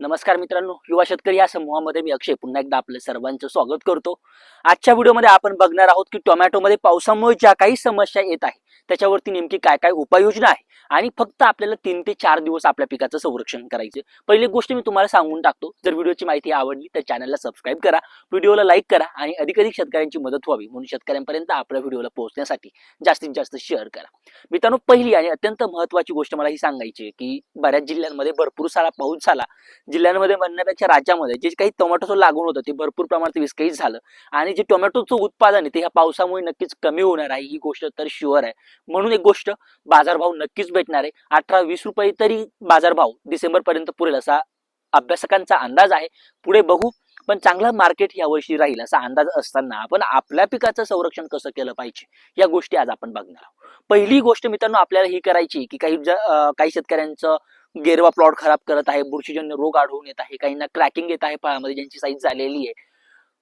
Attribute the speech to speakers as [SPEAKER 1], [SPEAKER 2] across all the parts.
[SPEAKER 1] नमस्कार मित्रांनो युवा शेतकरी या समूहामध्ये मी अक्षय. पुन्हा एकदा आपलं सर्वांचं स्वागत करतो. आजच्या व्हिडिओमध्ये आपण बघणार आहोत की टोमॅटोमध्ये पावसामुळे ज्या काही समस्या येत आहे त्याच्यावरती नेमकी काय काय उपाययोजना आहे? आणि फक्त आपल्याला तीन ते चार दिवस आपल्या पिकाचं संरक्षण करायचं पहिली गोष्ट मी तुम्हाला सांगून टाकतो. जर व्हिडिओची माहिती आवडली तर चॅनलला सबस्क्राईब करा व्हिडिओला लाईक करा आणि अधिकाधिक शेतकऱ्यांची मदत व्हावी म्हणून शेतकऱ्यांपर्यंत आपल्या व्हिडिओला पोहोचण्यासाठी जास्तीत जास्त शेअर करा. मित्रांनो पहिली आणि अत्यंत महत्वाची गोष्ट मला ही सांगायची आहे की बऱ्याच जिल्ह्यांमध्ये भरपूर सारा पाऊस झाला. जिल्ह्यांमध्ये म्हणण्यापेक्षा राज्यामध्ये जे काही टोमॅटोचं लागून होतं ते भरपूर प्रमाणात विस्कळीत झालं. आणि जे टोमॅटोचं उत्पादन आहे ते ह्या पावसामुळे नक्कीच कमी होणार आहे ही गोष्ट तर शुअर आहे. म्हणून एक गोष्ट बाजारभाव नक्कीच भेटणार आहे. अठरा वीस रुपये तरी बाजारभाव डिसेंबर पर्यंत पुरेल असा अभ्यासकांचा अंदाज आहे. पुढे बघू पण चांगला मार्केट यावर्षी राहील असा अंदाज असताना आपण आपल्या पिकाचं संरक्षण कसं केलं पाहिजे या गोष्टी आज आपण बघणार आहोत. पहिली गोष्ट मित्रांनो आपल्याला ही करायची की काही काही शेतकऱ्यांचं गेरवा प्लॉट खराब करत आहे बुरशीजन्य रोग आढळून येत आहे काहींना क्रॅकिंग येत आहे फळामध्ये ज्यांची साईज झालेली आहे.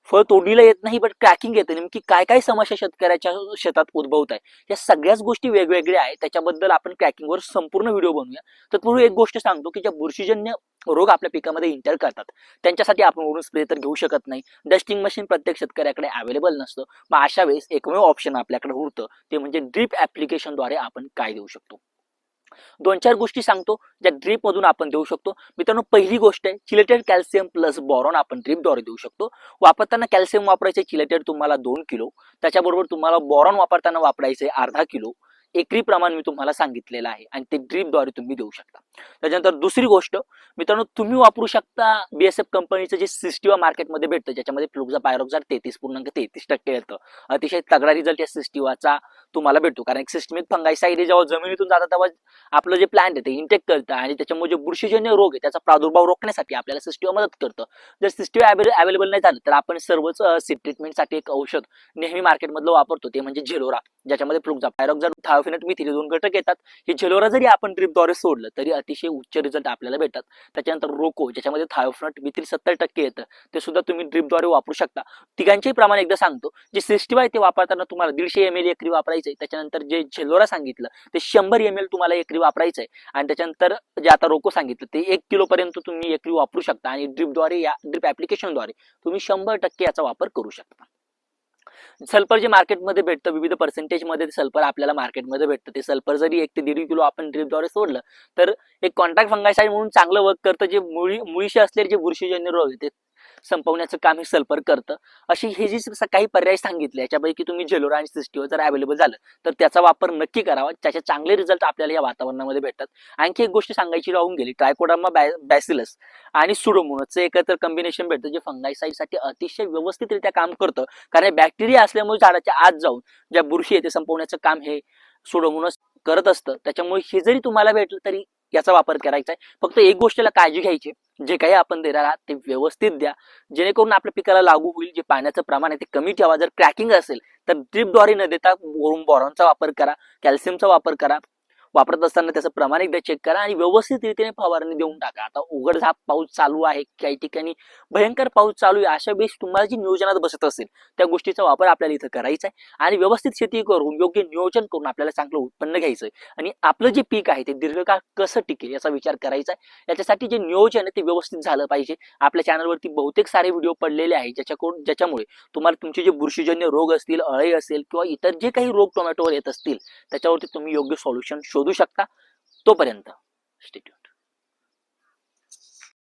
[SPEAKER 1] फळ तोडणीला येत नाही बट क्रॅकिंग येते. नेमकी काय काय समस्या शेतकऱ्याच्या शेतात उद्भवत आहे या सगळ्याच गोष्टी वेगवेगळ्या आहेत. त्याच्याबद्दल आपण क्रॅकिंगवर संपूर्ण व्हिडिओ बनवूया. तत्पूर्वी एक गोष्ट सांगतो की ज्या बुरशीजन्य रोग आपल्या पिकामध्ये इंटर करतात त्यांच्यासाठी आपण वरून स्प्रे तर घेऊ शकत नाही. डस्टिंग मशीन प्रत्येक शेतकऱ्याकडे अवेलेबल नसतं. मग अशा वेळेस एकमेव ऑप्शन आपल्याकडे उरतं. ते म्हणजे ड्रीप ऍप्लिकेशनद्वारे आपण काय देऊ शकतो? दोन चार गोष्टी सांगतो ज्या ड्रीप मधून आपण देऊ शकतो. मित्रांनो पहिली गोष्ट आहे चिलेटेड कॅल्शियम प्लस बॉरॉन आपण ड्रीपद्वारे देऊ शकतो. वापरताना कॅल्शियम वापरायचे चिलेटेड तुम्हाला दोन किलो. त्याच्याबरोबर तुम्हाला बॉरॉन वापरताना वापरायचे अर्धा किलो. एकरी प्रमाण मी तुम्हाला सांगितलेलं आहे आणि ते ड्रीपद्वारे तुम्ही देऊ शकता. त्याच्यानंतर दुसरी गोष्ट मित्रांनो तुम्ही वापरू शकता बीएसएफ कंपनीचं जे सिस्टिवा मार्केटमध्ये भेटतं ज्याच्यामध्ये फ्लुक्झा पायरोक्झार तेहतीस पूर्णांक तेहतीस टक्के येतं. अतिशय तगडा रिझल्ट या सिस्टिवाचा तुम्हाला भेटतो. कारण एक सिस्टमिक फंगाईसाईड जेव्हा जमिनीतून जातात तेव्हा आपलं जे प्लांट आहे ते इंटेक करतं आणि त्याच्यामुळे जे बुरशीजन्य रोग आहे त्याचा प्रादुर्भाव रोखण्यासाठी आपल्याला सिस्टीम मदत करतं. जर सिस्टीम अवेलेबल नाही झालं तर आपण सर्वच सीट ट्रीटमेंटसाठी एक औषध नेहमी मार्केटमधलं वापरतो. ते म्हणजे झेलोरा ज्याच्यामध्ये फ्लुक्झा पायरोक्झार थायोफिनेट मिथिल हे दोन घटक येतात. हे झेलोरा जरी आपण ड्रिपद्वारे सोडलं तरी अतिशय उच्च रिझल्ट आपल्याला भेटतात. त्याच्यानंतर रोको ज्याच्यामध्ये थायोफिनेट मिथिल सत्तर टक्के येतं. ते सुद्धा तुम्ही ड्रिपद्वारे वापरू शकता. तिघांचेही प्रमाण एकदा सांगतो. जे सिस्टीम आहे ते वापरताना तुम्हाला दीडशे एम एल एकरी आहे त्याच्यानंतर जे झेलोरा सांगितलं ते शंभर एम एल तुम्हाला एकरी वापरायचं आहे आणि त्याच्यानंतर जे आता रोको सांगितलं ते एक किलो पर्यंत तुम्ही एकरी वापरू शकता. आणि ड्रिपद्वारे या ड्रिप ऍप्लिकेशनद्वारे तुम्ही शंभर टक्के याचा वापर करू शकता. सल्फर जे मार्केटमध्ये भेटतं विविध पर्सेंटेजमध्ये सल्फर आपल्याला मार्केटमध्ये भेटतं. ते सल्फर जरी एक ते दीड किलो आपण ड्रिपद्वारे सोडलं तर एक कॉन्ट्रॅक्ट फंगासाईड म्हणून चांगलं वर्क करतं. जे मुळी मुळीशी असलेले जे बुरशीजन्य रोग आहे ते संपवण्याचं काम हे सल्फर करतं. अशी हे जी काही पर्याय सांगितले याच्यापैकी तुम्ही जेलोरा आणि सिस्टीवर जर अवेलेबल झालं तर त्याचा वापर नक्की करावा. त्याचे चांगले रिझल्ट आपल्याला या वातावरणामध्ये भेटतात. आणखी एक गोष्ट सांगायची राहून गेली ट्रायकोडामा बॅसिलस आणि सुडोमोनसचं एकत्र कॉम्बिनेशन भेटतं जे फंगाईसाईडसाठी अतिशय व्यवस्थितरित्या काम करतं. कारण बॅक्टेरिया असल्यामुळे झाडाच्या आत जाऊन ज्या बुरशी आहे ते संपवण्याचं काम हे सुडोमोनस करत असतं. त्याच्यामुळे हे जरी तुम्हाला भेटलं तरी याचा वापर करायचा आहे. फक्त एक गोष्टीला काळजी घ्यायची जे काही आपण देणार आहात ते व्यवस्थित द्या. जेणेकरून आपल्या पिकाला लागू होईल जे पाण्याचं प्रमाण आहे ते कमी ठेवा. जर क्रॅकिंग असेल तर ड्रिपद्वारे न देता बोरॉनचा वापर करा कॅल्शियमचा वापर करा. वापरत असताना त्याचं प्रमाण एकदा चेक करा आणि व्यवस्थित रीतीने फवारणी देऊन टाका. आता उघड झाप पाऊस चालू आहे. काही ठिकाणी भयंकर पाऊस चालू आहे. अशा वेळेस तुम्हाला जी नियोजनात बसत असेल त्या गोष्टीचा वापर आपल्याला इथं करायचा आहे. आणि व्यवस्थित शेती करून योग्य नियोजन करून आपल्याला चांगलं उत्पन्न घ्यायचं आहे. आणि आपलं जे पीक आहे ते दीर्घकाळ कसं टिकेल याचा विचार करायचा आहे. याच्यासाठी जे नियोजन आहे ते व्यवस्थित झालं पाहिजे. आपल्या चॅनलवरती बहुतेक सारे व्हिडिओ पडलेले आहेत ज्याच्याकडून ज्याच्यामुळे तुम्हाला तुमचे जे बुरशीजन्य रोग असतील अळे असेल किंवा इतर जे काही रोग टोमॅटोवर येत असतील त्याच्यावरती तुम्ही योग्य सोल्युशन शोध शकता तोपर्यंत. स्टेट्यू